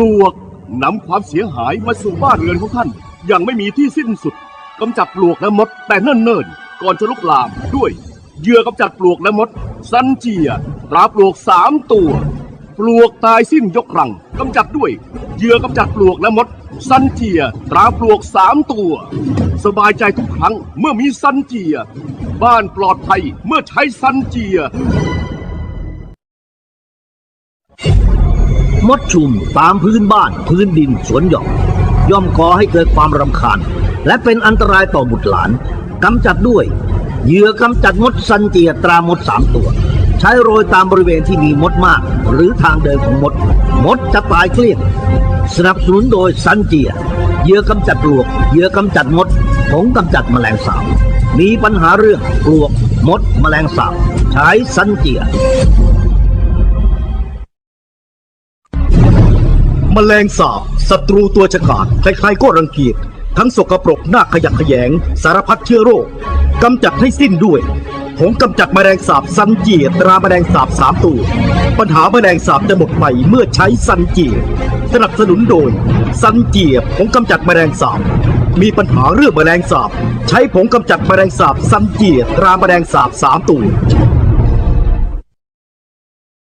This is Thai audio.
ลวกนำความเสียหายมาสู่บ้านเรือนของท่านอย่างไม่มีที่สิ้นสุดกำจัดปลวกและมดแต่เนิ่นๆ ก่อนจะลุกลามด้วยเหยื่อกำจัดปลวกและมดซันเจียตราปลวกสามตัว ปลวกตายสิ้นยกรังกำจัดด้วยเหยื่อกำจัดปลวกและมดซันเจียตราปลวกสามตัว สบายใจทุกครั้งเมื่อมีซันเจีย บ้านปลอดภัยเมื่อใช้ซันเจีย มดชุมตามพื้นบ้านพื้นดินสวนหย่อมย่อมก่อให้เกิดความรำคาญ และเป็นอันตรายต่อบุตรหลานกำจัดด้วยเหยื่อกำจัดมดซันเจียตรามดสามตัว ใช้โรยตามบริเวณที่มีมดมาก หรือทางเดินของมด มดจะตายเกลี้ยงสนับสนุนโดยซันเจียเหยื่อกำจัดปลวกเหยื่อกำจัดมดผงกำจัดแมลงสาบมีปัญหาเรื่องปลวกมดแมลงสาบใช้ซันเจีย มแมลงสาบศัตรูตัวฉกาจใครๆก็รังเกียจทั้งสกปรกหน่าขยะแขยง สารพัดเชื้อโรคกำจัดให้สิ้นด้วยผงกำจัดแมลงสาบซันเจียตราแมลงสาบสามตัว ปัญหาแมลงสาบจะหมดไปเมื่อใช้ซันเจียสนับสนุนโดยซันเจียผงกำจัดแมลงสาบมีปัญหาเรื่องแมลงสาบ ใช้ผงกำจัดแมลงสาบซันเจียตราแมลงสาบสามตัว